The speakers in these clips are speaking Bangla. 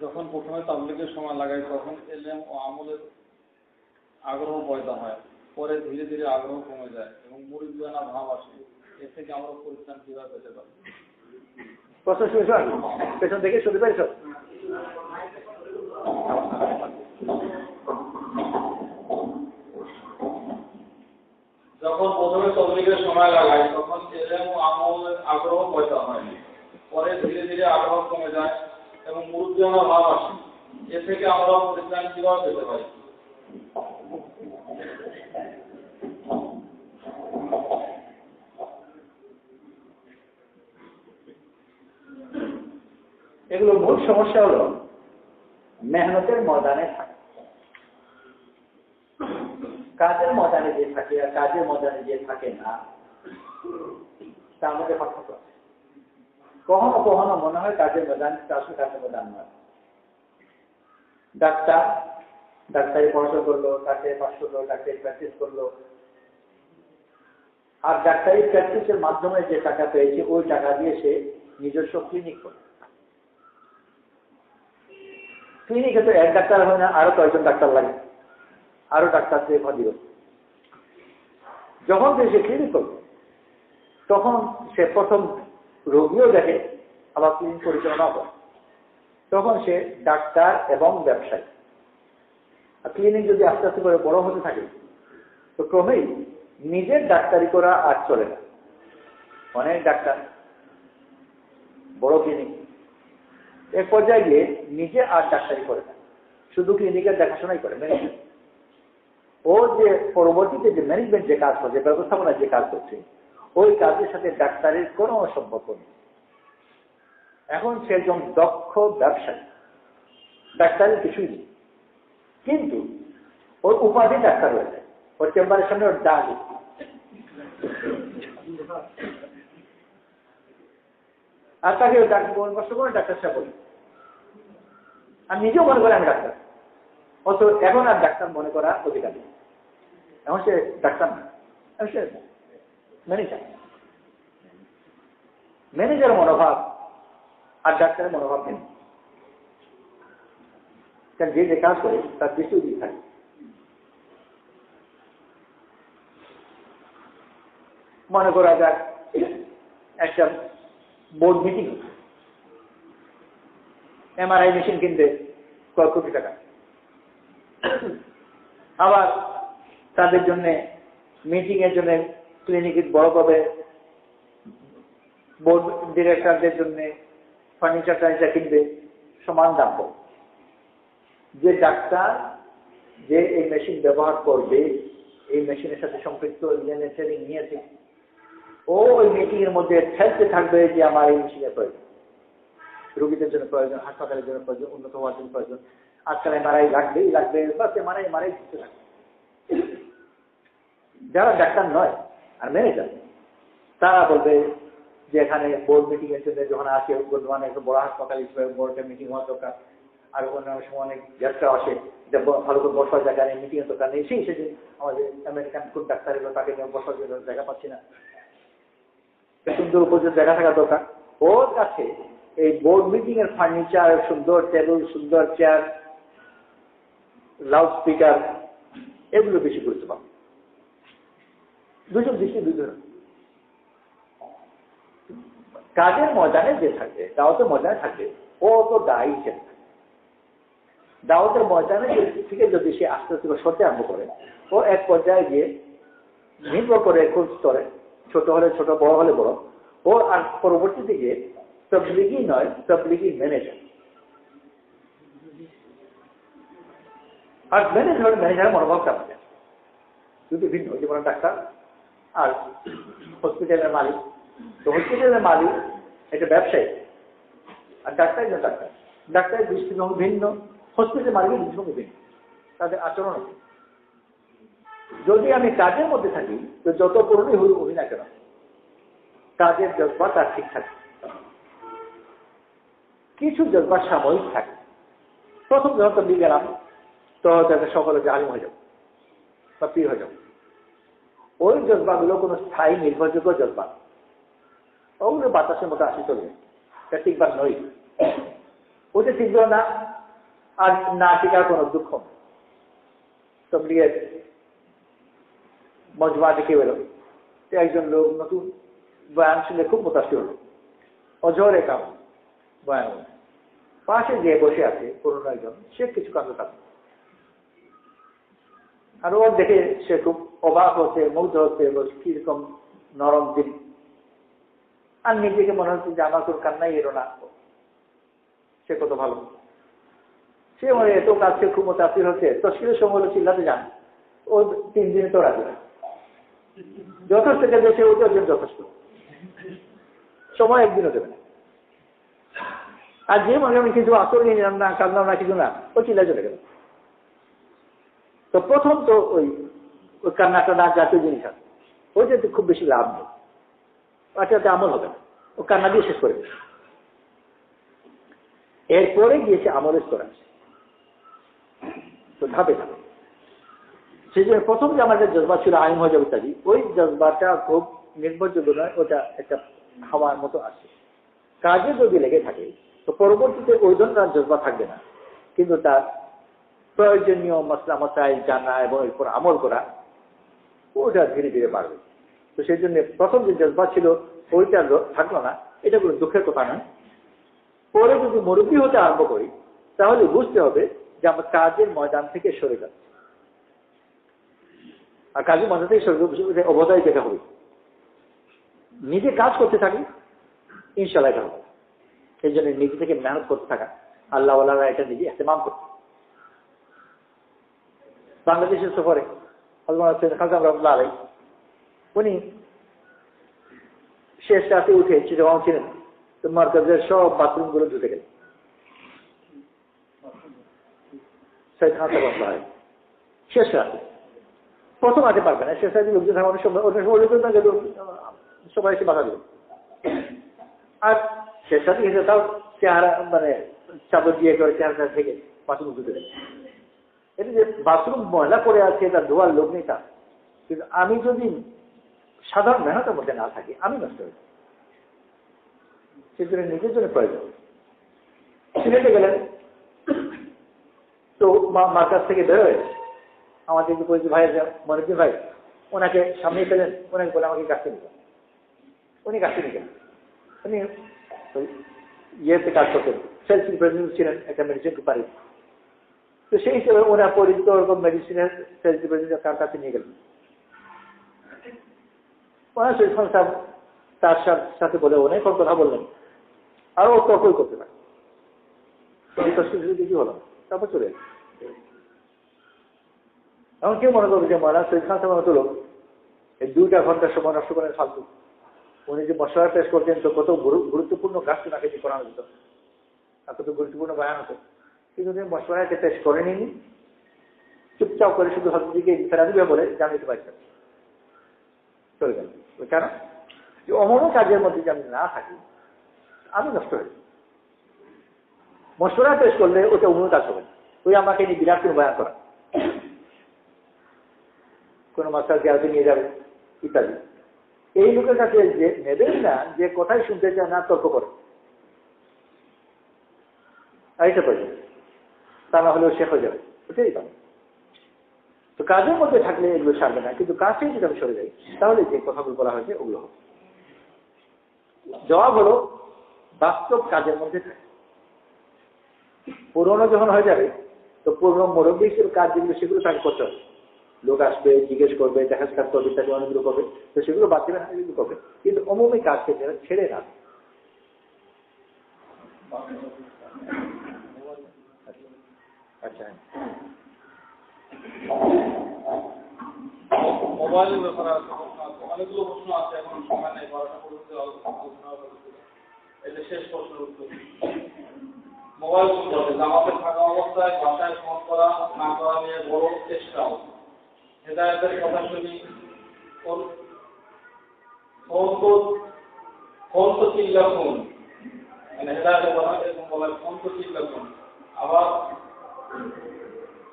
যখন প্রথমে তাবলিগের সময় লাগাই তখন এলেম ও আমলের আগ্রহ পয়দা হয়। পরে ধীরে ধীরে আগ্রহ কমে যায় এবং মুরিদানা ভাব আসে। এ থেকে আমরা পরিত্রাণ কীভাবে পেতে পারি? প্রশ্ন পেছন থেকে শুনতে পারিস যখন প্রথমে তবলিগের সময় লাগাই তখন এলেম ও আমলের আগ্রহ পয়দা হয়। পরে ধীরে ধীরে আবহাওয়া কমে যায় এবং মুরিদানা ভাব আসে। এ থেকে আমরা পরিত্রাণ কীভাবে পেতে পারি? এগুলো মূল সমস্যা হলো মেহনতের ময়দানে থাকে। কাজের ময়দানে যে থাকে আর কাজের ময়দানে যে থাকে না তার মধ্যে পার্থক্য আছে কখনো কখনো মনে হয় কাজের ময়দান আসলে কাজের ময়দান নয়। ডাক্তার, ডাক্তারি পড়াশোনা করল ডাক্তারি পাশ করল ডাক্তারি প্র্যাকটিস করল। আর ডাক্তারি প্র্যাকটিসের মাধ্যমে যে টাকা পেয়েছে, ওই টাকা দিয়ে সে নিজস্ব ক্লিনিক করল ক্লিনিকে তো এক ডাক্তার হয় না, আরও কয়েকজন ডাক্তার লাগে। আরও ডাক্তার দিয়ে ভাবিল যখন সে ক্লিনিক করবে তখন সে প্রথম রোগীও দেখে, আবার ক্লিনিক পরিচালনা করে তখন সে ডাক্তার এবং ব্যবসায়ী। আর ক্লিনিক যদি আস্তে আস্তে করে বড় হতে থাকে, তো ক্রমেই নিজের ডাক্তারি করা আর চলে না। অনেক ডাক্তার, বড় ক্লিনিক এক পর্যায়ে গিয়ে নিজে আর ডাক্তারি করে না। শুধু ক্লিনিকের দেখাশোনাই করে ম্যানেজমেন্ট ও যে পরবর্তীতে যে ম্যানেজমেন্ট যে কাজ করছে ব্যবস্থাপনা যে কাজ করছে ওই কাজের সাথে ডাক্তারের কোনো সম্পর্ক নেই। এখন সে একজন দক্ষ ব্যবসায়ী। ডাক্তারের কিছুই নেই। কিন্তু ওর উপাধি ডাক্তার রয়েছে ওর চেম্বারের সামনে ওর ডাক আর তাকে ডাক্তার করে ডাক্তার সাহেব বলি আর নিজেও মনে করে, আমি ডাক্তার। অত এখন আর ডাক্তার মনে করা অধিকার নেই। এখন সে ডাক্তার না। সে ম্যানেজার ম্যানেজার মনোভাব আর ডাক্তারের মনোভাব নেই। কারণ যে যে কাজ করে, তার বেশি দিয়ে থাকে। মনে করা যাক, একটা বোর্ড মিটিং এমআরআই মেশিন কিনতে কয়েক কোটি টাকা। আবার তাদের জন্য মিটিং এর জন্য ক্লিনিক বড় করবে বোর্ড ডিরেক্টরদের জন্য ফার্নিচার টার্নিচার কিনবে সমান দাম যে ডাক্তার যে এই মেশিন ব্যবহার করবে, এই মেশিনের সাথে সম্পৃক্ত নিয়েছে ও ওই মিটিং এর মধ্যে ঠেলতে থাকবে যে আমার এই মেশিনের প্রয়োজন। রোগীদের জন্য প্রয়োজন, হাসপাতালের জন্য প্রয়োজন, উন্নত হওয়ার জন্য প্রয়োজন। আজকাল মারাই লাগবেই, লাগবে বাস মারাই মারাই থাকবে যারা ডাক্তার নয় আর ম্যানেজার তারা বলবে যে এখানে বোর্ড মিটিং এর জন্য যখন আসে বর্ধমানে একটা বড় হাসপাতাল হিসেবে বোর্ডের মিটিং হওয়ার দরকার। আর অন্যান্য সময় অনেক যাত্রা আসে ভালো করে বসার জায়গা নেই মিটিং দরকার নেই। সেই সেদিন আমাদের আমেরিকান কোন ডাক্তার এলো তাকে বসার জন্য জায়গা পাচ্ছি না। সুন্দর উপযোগ জায়গা থাকা দরকার। ওর কাছে এই বোর্ড মিটিং এর ফার্নিচার সুন্দর টেবিল সুন্দর চেয়ার লাউড স্পিকার এগুলো বেশি গুরুত্ব পাবে দুজন দৃষ্টি দুজন কাজের ময়দানে যে থাকবে দাওয়াতের ময়দানে থাকবে ও তো দায়ী হিসেবে দাওয়াতের ময়দানে থেকে যদি সে আস্তে আস্তে সরতে আরম্ভ করে, ও এক পর্যায়ে গিয়ে নির্ভর করে কোন স্তরে ছোট হলে ছোট, বড় হলে বড়, ও আর পরবর্তী দিকে তবলিগি নয়, তবলিগি ম্যানেজার আর ম্যানেজার ম্যানেজারের মনোভাবটা আমাদের দুটো ভিন্ন যেমন ডাক্তার আর হসপিটালের মালিক। তো হসপিটালের মালিক এটা ব্যবসায়ী, আর ডাক্তার একজন ডাক্তার। ডাক্তারের দৃষ্টিভঙ্গি ভিন্ন হসপিটালের মালিকের দৃষ্টিভঙ্গি ভিন্ন, তাদের আচরণ যদি আমি কাজের মধ্যে থাকি, তো যত পুরনোই হই হই না কেন? কাজের জজবা তার ঠিক থাকে। কিছু জজবা সাময়িক থাকে। প্রথম যখন তো নিয়ে গেলাম তো তাদের সকলে জালিম হয়ে যাব, বা পীর হয়ে যাব। ওই জজবাগুলো কোনো স্থায়ী নির্ভরযোগ্য জজবা ওগুলো বাতাসের মতো আসি চলবে তা টিকবার নই ওতে টিকবে না, আর না টিকার কোনো দুঃখ। তবলিগের মজমা দেখে বেরো একজন লোক নতুন বয়ান শুনে খুব মোতাসি হলো। অজরে কাম, বয়ান। পাশে যে বসে আছে পুরনো একজন, সে কিছু কাজ থাকে আর ওর দেখে সে খুব অবাক হচ্ছে মুগ্ধ হচ্ছে কীরকম নরম দিন। আর নিজেকে মনে হচ্ছে যে আমার তোর কান্নাই এলো না। সে কত ভালো। সে মনে এত কাছে খুব মোতাসির হচ্ছে। তসকিরের সময় হলো চিল্লাতে যান। ও তিন দিনে তো রাখবে না। যথেষ্ট কাজে সে ওদের জন্য যথেষ্ট। সময় একদিনও দেবে না। আর যে মনে আমি কিছু আসর নিয়ে নিলাম না কাঁদলাম না কিছু না, ও চিল্লা চলে গেল। তো প্রথম তো ওই ওই কান্নাটা না জাতীয় জিনিস আছে। ওইটাতে খুব বেশি লাভ নেই। ওটাতে আমল হবে না। ও কান্না দিয়ে শেষ করে দেবে এরপরে গিয়েছে আমলের স্তর আছে। তো ধাপে ধাপে। সেই জন্য প্রথম যে আমাদের জজবা ছিল আইন হয়ে যাবে ইত্যাদি ওই জজবাটা খুব নির্ভরযোগ্য নয়, ওটা একটা হাওয়ার মতো আছে। কাজে যদি লেগে থাকে, তো পরবর্তীতে ওই ধরনের জজবা থাকবে না। কিন্তু তার প্রয়োজনীয় মশলা মশাই জানা এবং এরপর আমল করা ওটা ধীরে ধীরে বাড়বে। তো সেই জন্য প্রথম যে জজবা ছিল, ওইটা থাকল না। এটা কোনো দুঃখের কথা নয়। পরে যদি মুরব্বী হতে আরম্ভ করি, তাহলে বুঝতে হবে যে আমার কাজের ময়দান থেকে সরে যাচ্ছে। আর কাজের ময়দান থেকে সরে অবদায় যেতে হবে। নিজে কাজ করতে থাকি ইনশাল্লাহ এটা হবে। সেই জন্য নিজে থেকে মেহনত করতে থাকা আল্লাহ আল্লাহ এটা নিজে এহতেমাম করতে বাংলাদেশের সফরে হজরত খাজাম রহমুল্লাহ আলাই উনি শেষ রাতে উঠে চিটাগাং ছিলেন। তো মার্কাজের সব বাথরুমগুলো ঢুকে গেল সৈয়দ খান সাহেব রহমতুল্লাহ আলাই। শেষ রাতে। প্রথম আগে পারবে না, শেষ রাতে লোকজন সময় না সবাই এসে বাধা আর শেষ রাতে গেছে তাও চেহারা মানে চাদর দিয়ে করে চেহারা থেকে বাথরুম ঢুকে গেল এটা যে বাথরুম ময়লা করে আছে এটা ধোয়ার লোক নেই কিন্তু আমি যদি সাধারণ মেহনতের মধ্যে না থাকি আমি নষ্ট হয়ে যাই। সেজন্য নিজের জন্য প্রয়োজন। সিলেটে গেলেন। তো মা- মার কাছ থেকে বেরোয় আমাদের যে পরিচিত ভাই আছে, ভাই ওনাকে সামনে পেলেন ওনাকে বলে আমাকে কাছে নিলেন উনি কাছে গেলেন। উনি ইয়েতে কাজ করতেন। সেলস রিপ্রেজেন্টেটিভ ছিলেন একটা মেডিসিন কোম্পানি তো সেই হিসেবে ওরা পরিচিত ওরকম মেডিসিনের সেলস রিপ্রেজেন্টেটিভ তার কাছে নিয়ে গেলেন ওনার খান সাহেব তার সাথে বলে অনেক কথা বললেন আর তর্কই করতে পারে তো কি হলো তারপর চলে। এখন কেউ মনে করবে যে মহারাজ শরীফ খান সাহেব মতো লোক এই দুইটা ঘণ্টা সময় নষ্ট করেন ফালতু উনি যে মশলা পেশ করতেন তো কত গুরুত্বপূর্ণ ওনাকে দিয়ে করানো যেত আর কত গুরুত্বপূর্ণ বয়ান হতো উনি মশলাকে পেশ করেনি চুপচাপ করে শুধু হজদিকে ফেরাদিবে বলে জানিতে পারছেন চলে গেল। কেন? যে অমন কাজের মধ্যে যে আমি না থাকি, আমি নষ্ট হয়ে মশলা পেশ করলে ওটা অন্য কাজ হবে ওই আমাকে নিয়ে বিরাট কোনো বয়ান করা। কোনো মাস্টার জিয়াতে নিয়ে যাবে? ইত্যাদি। এই লোকের কাছে যে নেবেন না, যে কথাই শুনতে চায় না, তর্ক করে। এইটা পারে তা না হলেও শেখ হয়ে যাবে। ওটাই পাবে তো কাজের মধ্যে থাকলে এগুলো ছাড়বে না, কিন্তু কাজ থেকে যদি আমি সরে যাই, তাহলে যে কথাগুলো বলা হয়েছে ওগুলো হবে। জবাব হলো, বাস্তব কাজের মধ্যে থাকে। পুরনো যখন হয়ে যাবে, তো পুরনো মুরব্বী কাজ যেগুলো, সেগুলো তাকে করতে হবে। লোক আসবে, জিজ্ঞেস করবে দেখা সাক্ষাৎ করবে ইত্যাদি অনেকগুলো করবে, তো সেগুলো বাদ দেবে না, এগুলো করবে। কিন্তু অমুমি কাজকে ছেড়ে না আচ্ছা। ফোন কথা শুনি ফোন তো ফোন তো চিল্লা ফোন। মানে হেদায়তের কথা, এরকম বলা ফোন তো চিল্লা ফোন। আবার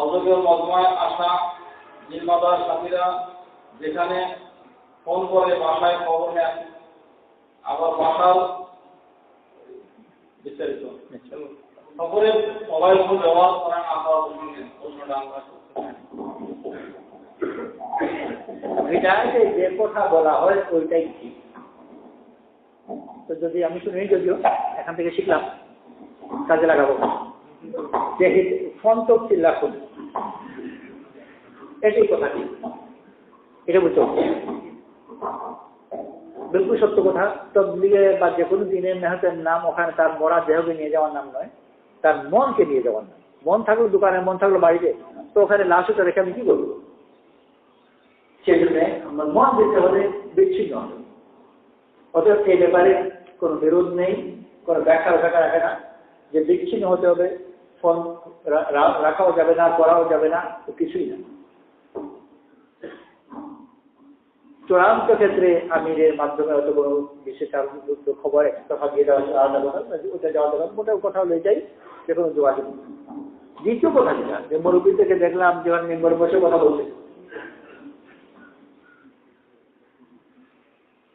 অযোগ্য মজমায় আসা সাথীরা যেখানে ফোন করে বাসায় খবর নেন, আবার বাসার বিস্তারিত। সকলে মোবাইল ফোন ব্যবহার করা না প্রশ্নটা আমরা যে কথা বলা হয়, ওইটাই ঠিক। তো যদি আমি শুনি, যদিও এখান থেকে শিখলাম, কাজে লাগাবো। তো চিল্লা এটাই কথা ঠিক এটা বুঝতে বিলকুল সত্য কথা, তবলিগে বা যে কোনো দিনের মেহতের নাম ওখানে তার মরা দেহকে নিয়ে যাওয়ার নাম নয়, তার মনকে নিয়ে যাওয়ার নাম। মন থাকল দোকানে, মন থাকল বাড়িতে, তো ওখানে লাশটা রেখে আমি কি করব? সেই জন্য আমার মন দিতে হবে বিচ্ছিন্ন হবে। অতএব এই ব্যাপারে কোনো বিরোধ নেই, কোনো ব্যাখ্যা ব্যাখ্যা রাখে না যে বিচ্ছিন্ন হতে হবে ফোন রাখাও যাবে না, করাও যাবে না কিছুই না চূড়ান্ত ক্ষেত্রে আমিরের মাধ্যমে হয়তো কোনো বিশেষ খবর একটা দিয়ে দেওয়া আলাদা ওটা যাওয়া দরকার মোটাও কথা হলে যাই যে কোনো যোগাযোগ। দ্বিতীয় কথা যেটা যে মুরব্বী থেকে দেখলাম যে মেম্বার বসে কথা বলছে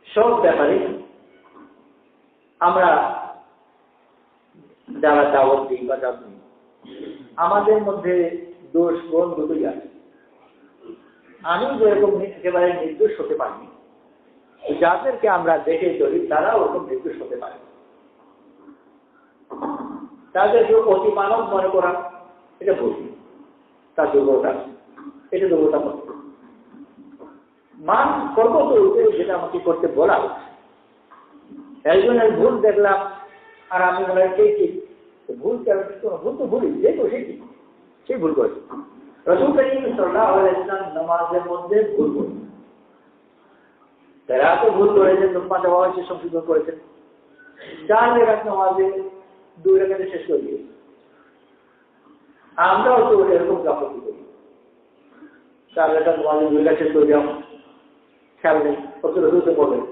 সব ব্যাপারে আমরা যারা দাওয়াত দিই বা দিই আমাদের মধ্যে দোষ গুণ দুটোই আছে। আমি যেরকম একেবারে নির্দোষ হতে পারিনি, যাদেরকে আমরা দেখে চলি তারা ওরকম নির্দোষ হতে পারে। তাদেরকে অতি মানব মনে করা, এটা ভুল। তার দুর্বলতা এটা দুর্বলতা মনে। মান করব তো যেটা আমাকে করতে বলা হচ্ছে। একজনের ভুল দেখলাম, আর আমি মনে হয় ঠিক ভুল ভুল তো ভুলই যে তো সেই সেই ভুল করেছে। রসুল করিম সাল্লাহ ইসলাম নামাজের মধ্যে ভুল করেছে তারা তো ভুল করেছেন লুম্পা দেওয়া হয়েছে সংশোধন করেছেন। চার রেখাত নামাজে দুই রেখাতে শেষ করে দিয়েছে। আমরাও তো এরকম গাফতি করি। চার রেখাত নামাজে দুই রেখা শেষ করে দেওয়া খেয়াল নেই কত রসুলকে বলবেন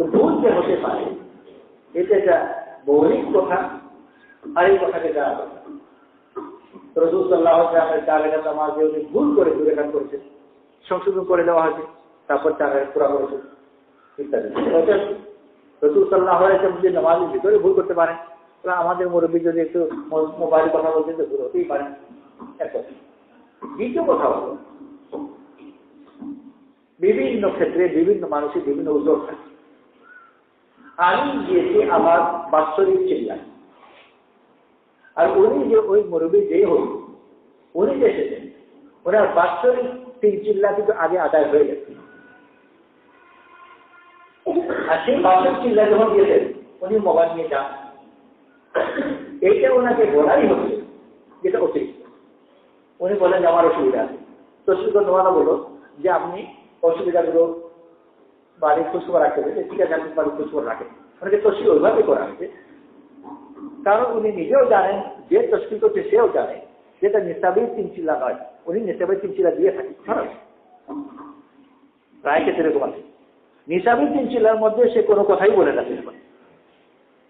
তো ভুল যে হতে পারে এটা একটা মৌলিক কথা আর এই কথাকে জানা দরকার রসুল নামাজে ভুল করে সংশোধন করে দেওয়া তারপর পুরা রসুল ভুল করতে তাহলে আমাদের মুরব্বী যদি একটু মোবাইল কথা বলছেন তো ভুল হতেই পারে। এক কথা। দ্বিতীয় কথা হলো, বিভিন্ন ক্ষেত্রে বিভিন্ন মানুষের বিভিন্ন উদ্যোগ থাকে। আমি গিয়েছি আমার বাৎসরিক চিল্লা। আর উনি যে ওই মুরব্বী যে হল উনি যে এসেছেন, ওনার বাৎসরিক তিন চিল্লা কিন্তু আগে আদায় হয়ে গেছে। আর সেই বাৎসরিক চিল্লা যখন গিয়েছেন উনি মোবাইল নিয়ে যান। এইটা ওনাকে বলাই হচ্ছে যেটা অতিরিক্ত উনি বলেন আমার অসুবিধা আছে। তো সুন্দর নোয়ারা বলো যে, আপনি অসুবিধাগুলো বাড়ির খোঁজখবর রাখতে হবে ঠিক আছে আপনি বাড়ির খোঁজখবর রাখেন। ওনাকে তসি ওইভাবে করা হয়েছে কারণ উনি নিজেও জানেন, যে তসকি করছে সেও জানে যেটা নিসাবের তিন চিল্লা নয়। উনি নিসাবের তিন চিল্লা দিয়ে খারাপ প্রায় ক্ষেত্রে এরকম আছে। নিসাবের তিন চিল্লার মধ্যে সে কোনো কথাই বলে না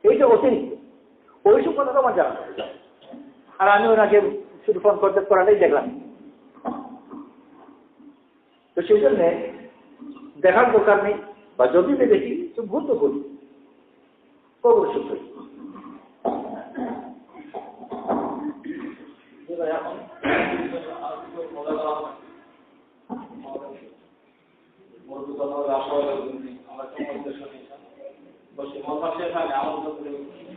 এইটা অতিরিক্ত। ওই সব কথা তো আমার জানা। আর আমি ওনাকে শুধু ফোন করতে করাটাই দেখলাম। তো সেই জন্য দেখার দরকার নেই বা যদি দেখি তো ভুল তো ভুল কবর এবার এখন মজা করা হবে। মধু কথা বলে আশা হলো তুমি, আমরা তোমার উদ্দেশ্য নিয়ে বসে মজা শেষ হয় না, আমার উদ্দেশ্য নিয়ে।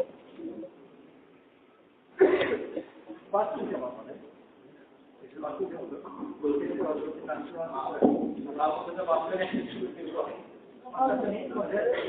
তার মধ্যে তো বাঁচলে না, কিছু কিছু হয়। এই যে দশ মিনিটের মধ্যে আবার চলে আসি ক্লাস হয়েছে হাঁটা চলে করেছে অন্তত ওয়ান করে সালাম আলাইকুম